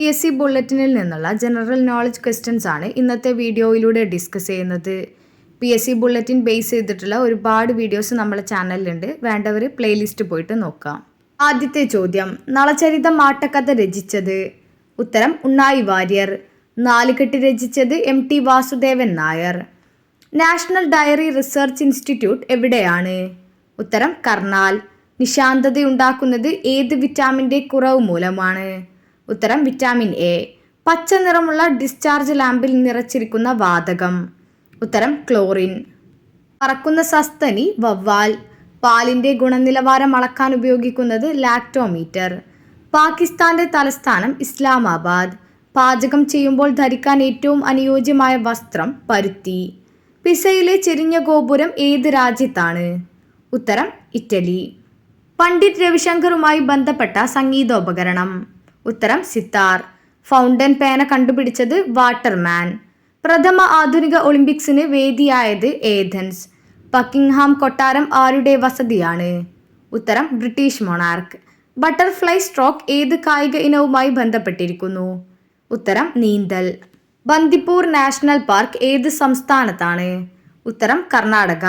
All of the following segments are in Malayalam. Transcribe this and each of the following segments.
പി എസ് സി ബുള്ളറ്റിനിൽ നിന്നുള്ള ജനറൽ നോളജ് ക്വസ്റ്റ്യൻസ് ആണ് ഇന്നത്തെ വീഡിയോയിലൂടെ ഡിസ്കസ് ചെയ്യുന്നത്. P S C bulletin base ചെയ്തിട്ടുള്ള ഒരുപാട് വീഡിയോസ് നമ്മുടെ ചാനലിലുണ്ട് വേണ്ടവർ പ്ലേലിസ്റ്റ് പോയിട്ട് നോക്കാം. ആദ്യത്തെ ചോദ്യം നളചരിതം ആട്ടക്കഥ രചിച്ചത്? ഉത്തരം ഉണ്ണായി വാര്യർ. നാലുകെട്ട് രചിച്ചത് M T Vasudevan Nair. National dairy research institute എവിടെയാണ്? ഉത്തരം കർണാൽ. നിശാന്തതയുണ്ടാക്കുന്നത് ഏത് വിറ്റാമിന്റെ കുറവ് മൂലമാണ്? ഉത്തരം വിറ്റാമിൻ എ. പച്ച നിറമുള്ള ഡിസ്ചാർജ് ലാമ്പിൽ നിറച്ചിരിക്കുന്ന വാതകം. ഉത്തരം ക്ലോറിൻ. പറക്കുന്ന സസ്തനി വവ്വാൽ. പാലിന്റെ ഗുണനിലവാരം അളക്കാൻ ഉപയോഗിക്കുന്നത് ലാക്ടോമീറ്റർ. പാകിസ്ഥാന്റെ തലസ്ഥാനം ഇസ്ലാമാബാദ്. പാചകം ചെയ്യുമ്പോൾ ധരിക്കാൻ ഏറ്റവും അനുയോജ്യമായ വസ്ത്രം പരുത്തി. പിസയിലെ ചെരിഞ്ഞ ഗോപുരം ഏത് രാജ്യത്താണ്? ഉത്തരം ഇറ്റലി. പണ്ഡിറ്റ് രവിശങ്കറുമായി ബന്ധപ്പെട്ട സംഗീതോപകരണം. ഉത്തരം സിത്താർ. ഫൗണ്ടൻ പേന കണ്ടുപിടിച്ചത് വാട്ടർമാൻ. പ്രഥമ ആധുനിക ഒളിമ്പിക്സിന് വേദിയായത് ഏഥൻസ്. പക്കിംഗ്ഹാം കൊട്ടാരം ആരുടെ വസതിയാണ്? ഉത്തരം ബ്രിട്ടീഷ് മൊണാർക്ക്. ബട്ടർഫ്ലൈ സ്ട്രോക്ക് ഏത് കായിക ഇനവുമായി ബന്ധപ്പെട്ടിരിക്കുന്നു? ഉത്തരം നീന്തൽ. ബന്ദിപ്പൂർ നാഷണൽ പാർക്ക് ഏത് സംസ്ഥാനത്താണ്? ഉത്തരം കർണാടക.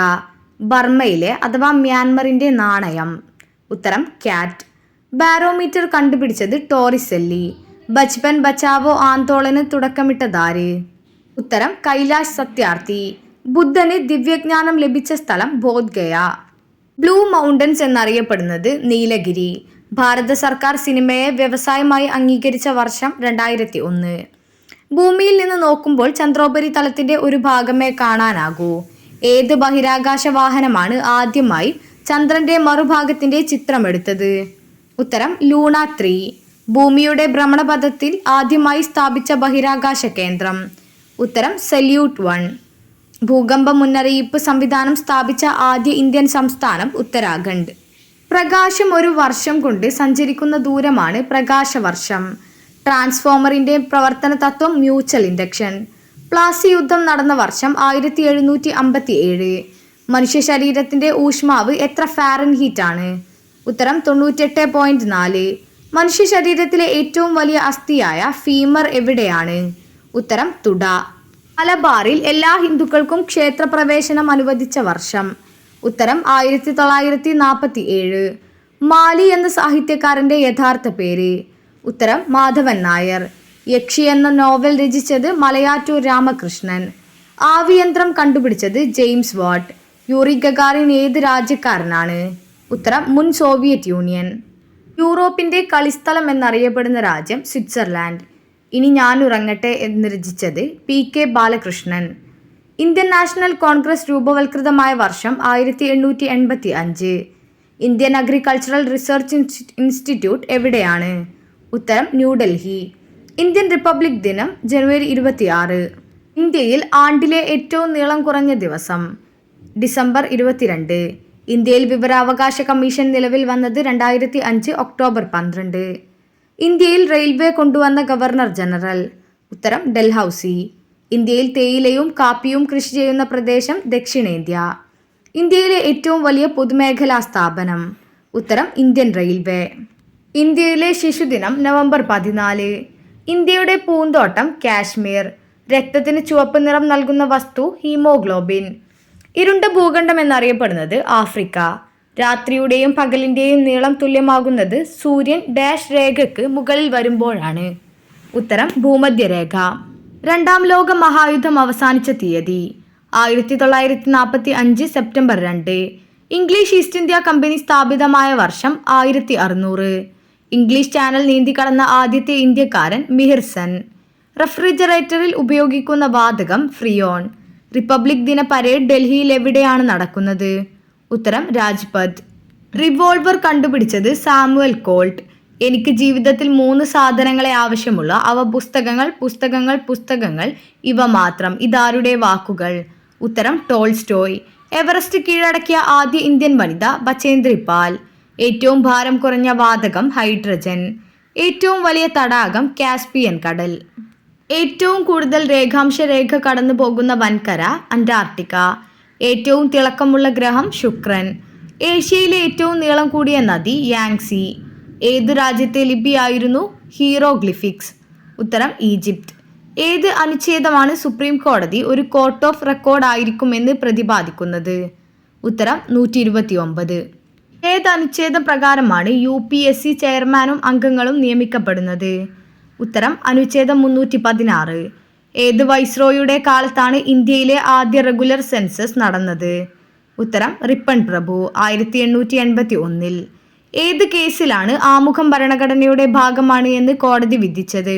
ബർമ്മയിലെ അഥവാ മ്യാൻമറിന്റെ നാണയം. ഉത്തരം ക്യാറ്റ് ബാരോമീറ്റർ കണ്ടുപിടിച്ചത് ടോറിസെല്ലി ബച്പൻ ബച്ചാവോ ആന്തോളന് തുടക്കമിട്ടതാര്? ഉത്തരം കൈലാഷ് സത്യാർത്ഥി. ബുദ്ധന് ദിവ്യജ്ഞാനം ലഭിച്ച സ്ഥലം ബോധ്ഗയ. ബ്ലൂ മൗണ്ടൻസ് എന്നറിയപ്പെടുന്നത് നീലഗിരി. ഭാരത സർക്കാർ സിനിമയെ വ്യവസായമായി അംഗീകരിച്ച വർഷം രണ്ടായിരത്തി ഒന്ന് ഭൂമിയിൽ നിന്ന് നോക്കുമ്പോൾ ചന്ദ്രോപരിതലത്തിന്റെ ഒരു ഭാഗമേ കാണാനാകൂ. ഏത് ബഹിരാകാശ വാഹനമാണ് ആദ്യമായി ചന്ദ്രന്റെ മറുഭാഗത്തിന്റെ ചിത്രമെടുത്തത്? ഉത്തരം ലൂണ ത്രീ. ഭൂമിയുടെ ഭ്രമണപഥത്തിൽ ആദ്യമായി സ്ഥാപിച്ച ബഹിരാകാശ കേന്ദ്രം. ഉത്തരം സല്യൂട്ട് വൺ. ഭൂകമ്പ മുന്നറിയിപ്പ് സംവിധാനം സ്ഥാപിച്ച ആദ്യ ഇന്ത്യൻ സംസ്ഥാനം ഉത്തരാഖണ്ഡ്. പ്രകാശം ഒരു വർഷം കൊണ്ട് സഞ്ചരിക്കുന്ന ദൂരമാണ് പ്രകാശവർഷം. ട്രാൻസ്ഫോമറിന്റെ പ്രവർത്തന തത്വം മ്യൂച്വൽ ഇൻഡക്ഷൻ. പ്ലാസി യുദ്ധം നടന്ന വർഷം ആയിരത്തി എഴുന്നൂറ്റി അമ്പത്തി ഏഴ് മനുഷ്യ ശരീരത്തിന്റെ ഊഷ്മാവ് എത്ര ഫാരൻ ഹീറ്റ് ആണ് ഉത്തരം തൊണ്ണൂറ്റെട്ട് പോയിന്റ് നാല്. മനുഷ്യ ശരീരത്തിലെ ഏറ്റവും വലിയ അസ്ഥിയായ ഫീമർ എവിടെയാണ്? ഉത്തരം തുട. മലബാറിൽ എല്ലാ ഹിന്ദുക്കൾക്കും ക്ഷേത്രപ്രവേശനം അനുവദിച്ച വർഷം. ഉത്തരം ആയിരത്തി തൊള്ളായിരത്തി നാൽപ്പത്തി ഏഴ് മാലി എന്ന സാഹിത്യകാരന്റെ യഥാർത്ഥ പേര്. ഉത്തരം മാധവൻ നായർ. യക്ഷി എന്ന നോവൽ രചിച്ചത് മലയാറ്റൂർ രാമകൃഷ്ണൻ. ആവിയന്ത്രം കണ്ടുപിടിച്ചത് ജെയിംസ് വാട്ട്. യൂറി ഗഗാറിൻ ഏത് രാജ്യക്കാരനാണ്? ഉത്തരം മുൻ സോവിയറ്റ് യൂണിയൻ. യൂറോപ്പിന്റെ കളിസ്ഥലം എന്നറിയപ്പെടുന്ന രാജ്യം സ്വിറ്റ്സർലാൻഡ്. ഇനി ഞാൻ ഉറങ്ങട്ടെ എന്ന് രചിച്ചത് P K Balakrishnan. Indian national Congress രൂപവൽകൃതമായ വർഷം ആയിരത്തി എണ്ണൂറ്റി എൺപത്തി അഞ്ച് ഇന്ത്യൻ അഗ്രികൾച്ചറൽ റിസർച്ച് ഇൻസ്റ്റിറ്റ്യൂട്ട് എവിടെയാണ്? ഉത്തരം ന്യൂഡൽഹി. ഇന്ത്യൻ റിപ്പബ്ലിക് ദിനം ജനുവരി ഇരുപത്തിയാറ്. ഇന്ത്യയിൽ ആണ്ടിലെ ഏറ്റവും നീളം കുറഞ്ഞ ദിവസം ഡിസംബർ ഇരുപത്തിരണ്ട്. ഇന്ത്യയിൽ വിവരാവകാശ കമ്മീഷൻ നിലവിൽ വന്നത് രണ്ടായിരത്തി അഞ്ച് ഒക്ടോബർ പന്ത്രണ്ട്. ഇന്ത്യയിൽ റെയിൽവേ കൊണ്ടുവന്ന ഗവർണർ ജനറൽ. ഉത്തരം ഡൽഹൌസി. ഇന്ത്യയിൽ തേയിലയും കാപ്പിയും കൃഷി ചെയ്യുന്ന പ്രദേശം ദക്ഷിണേന്ത്യ. ഇന്ത്യയിലെ ഏറ്റവും വലിയ പൊതുമേഖലാ സ്ഥാപനം. ഉത്തരം ഇന്ത്യൻ റെയിൽവേ. ഇന്ത്യയിലെ ശിശുദിനം നവംബർ പതിനാല്. ഇന്ത്യയുടെ പൂന്തോട്ടം കാശ്മീർ. രക്തത്തിന് ചുവപ്പ് നിറം നൽകുന്ന വസ്തു ഹീമോഗ്ലോബിൻ. ഇരുണ്ട ഭൂഖണ്ഡം എന്നറിയപ്പെടുന്നത് ആഫ്രിക്ക. രാത്രിയുടെയും പകലിന്റെയും നീളം തുല്യമാകുന്നത് സൂര്യൻ ഡാഷ് രേഖയ്ക്ക് മുകളിൽ വരുമ്പോഴാണ്. ഉത്തരം ഭൂമധ്യരേഖ. രണ്ടാം ലോക മഹായുദ്ധം അവസാനിച്ച തീയതി ആയിരത്തി തൊള്ളായിരത്തി നാൽപ്പത്തി അഞ്ച് സെപ്റ്റംബർ രണ്ട്. ഇംഗ്ലീഷ് ഈസ്റ്റ് ഇന്ത്യ കമ്പനി സ്ഥാപിതമായ വർഷം ആയിരത്തി അറുന്നൂറ് ഇംഗ്ലീഷ് ചാനൽ നീന്തി കടന്ന ആദ്യത്തെ ഇന്ത്യക്കാരൻ മിഹിർസൻ റെഫ്രിജറേറ്ററിൽ ഉപയോഗിക്കുന്ന വാതകം ഫ്രിയോൺ. റിപ്പബ്ലിക് ദിന പരേഡ് ഡൽഹിയിൽ എവിടെയാണ് നടക്കുന്നത്? ഉത്തരം രാജ്പഥ്. റിവോൾവർ കണ്ടുപിടിച്ചത് സാമുവൽ കോൾട്ട്. എനിക്ക് ജീവിതത്തിൽ മൂന്ന് സാധനങ്ങളെ ആവശ്യമുള്ള അവ പുസ്തകങ്ങൾ പുസ്തകങ്ങൾ പുസ്തകങ്ങൾ ഇവ മാത്രം. ഇതാരുടെ വാക്കുകൾ? ഉത്തരം ടോൾസ്റ്റോയ്. എവറസ്റ്റ് കീഴടക്കിയ ആദ്യ ഇന്ത്യൻ വനിത ബച്ചേന്ദ്രി പാൽ ഏറ്റവും ഭാരം കുറഞ്ഞ വാതകം ഹൈഡ്രജൻ. ഏറ്റവും വലിയ തടാകം കാസ്പിയൻ കടൽ. ഏറ്റവും കൂടുതൽ രേഖാംശ രേഖ കടന്നു പോകുന്ന വൻകര അന്റാർട്ടിക്ക. ഏറ്റവും തിളക്കമുള്ള ഗ്രഹം ശുക്രൻ. ഏഷ്യയിലെ ഏറ്റവും നീളം കൂടിയ നദി യാങ്സി. ഏതു രാജ്യത്തെ ലിപിയായിരുന്നു ഹീറോഗ്ലിഫിക്സ്? ഉത്തരം ഈജിപ്ത്. ഏത് അനുച്ഛേദമാണ് സുപ്രീം കോടതി ഒരു കോർട്ട് ഓഫ് റെക്കോർഡ് ആയിരിക്കുമെന്ന് പ്രതിപാദിക്കുന്നത്? ഉത്തരം നൂറ്റി ഇരുപത്തി ഒമ്പത് ഏത് അനുച്ഛേദ പ്രകാരമാണ് യു പി എസ് സി ചെയർമാനും അംഗങ്ങളും നിയമിക്കപ്പെടുന്നത്? ഉത്തരം അനുച്ഛേദം മുന്നൂറ്റി പതിനാറ് ഏത് വൈസ്രോയുടെ കാലത്താണ് ഇന്ത്യയിലെ ആദ്യ റെഗുലർ സെൻസസ് നടന്നത്? ഉത്തരം റിപ്പൺ പ്രഭു ആയിരത്തി എണ്ണൂറ്റി എൺപത്തി ഒന്നിൽ ഏത് കേസിലാണ് ആമുഖം ഭരണഘടനയുടെ ഭാഗമാണ് എന്ന് കോടതി വിധിച്ചത്?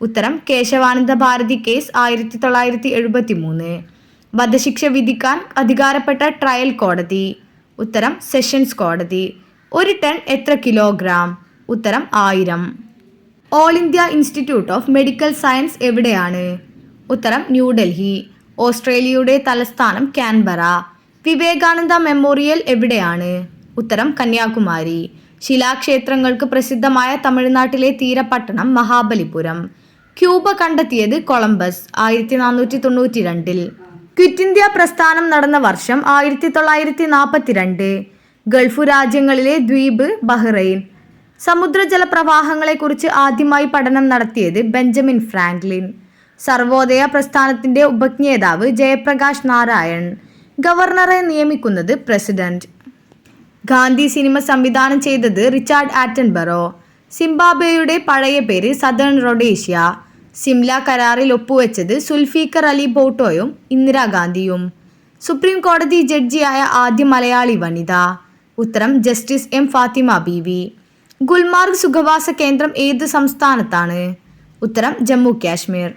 ഉത്തരം കേശവാനന്ദ ഭാരതി കേസ് ആയിരത്തി തൊള്ളായിരത്തി എഴുപത്തി മൂന്ന് വധശിക്ഷ വിധിക്കാൻ അധികാരപ്പെട്ട ട്രയൽ കോടതി. ഉത്തരം സെഷൻസ് കോടതി. ഒരു ടൺ എത്ര കിലോഗ്രാം? ഉത്തരം ആയിരം. All India institute of medical science എവിടെയാണ്? ഉത്തരം ന്യൂഡൽഹി ഓസ്ട്രേലിയയുടെ തലസ്ഥാനം കാൻബറ. വിവേകാനന്ദ മെമ്മോറിയൽ എവിടെയാണ്? ഉത്തരം കന്യാകുമാരി. ശിലാക്ഷേത്രങ്ങൾക്ക് പ്രസിദ്ധമായ തമിഴ്നാട്ടിലെ തീരപട്ടണം മഹാബലിപുരം. ക്യൂബ കണ്ടെത്തിയത് കൊളംബസ് ആയിരത്തി നാനൂറ്റി തൊണ്ണൂറ്റി രണ്ടിൽ ക്വിറ്റ് ഇന്ത്യ പ്രസ്ഥാനം നടന്ന വർഷം ആയിരത്തി തൊള്ളായിരത്തി നാൽപ്പത്തിരണ്ട് ഗൾഫ് രാജ്യങ്ങളിലെ ദ്വീപ് ബഹ്റൈൻ. സമുദ്രജല പ്രവാഹങ്ങളെക്കുറിച്ച് ആദ്യമായി പഠനം നടത്തിയത് ബെഞ്ചമിൻ ഫ്രാങ്ക്ലിൻ. സർവോദയ പ്രസ്ഥാനത്തിന്റെ ഉപജ്ഞേതാവ് ജയപ്രകാശ് നാരായൺ. ഗവർണറെ നിയമിക്കുന്നത് പ്രസിഡന്റ്. ഗാന്ധി സിനിമ സംവിധാനം ചെയ്തത് റിച്ചാർഡ് ആറ്റൻബറോ. സിംബാബ്വേയുടെ പഴയ പേര് സദേൺ റൊഡേഷ്യ. സിംല കരാറിൽ ഒപ്പുവെച്ചത് സുൽഫീഖർ അലി ബോട്ടോയും ഇന്ദിരാഗാന്ധിയും. സുപ്രീം കോടതി ജഡ്ജിയായ ആദ്യ മലയാളി വനിത. ഉത്തരം ജസ്റ്റിസ് എം ഫാത്തിമ ബീവി. ഗുൽമാർഗ് സുഖവാസ കേന്ദ്രം ഏത് സംസ്ഥാനത്താണ്? ഉത്തരം ജമ്മു കാശ്മീർ.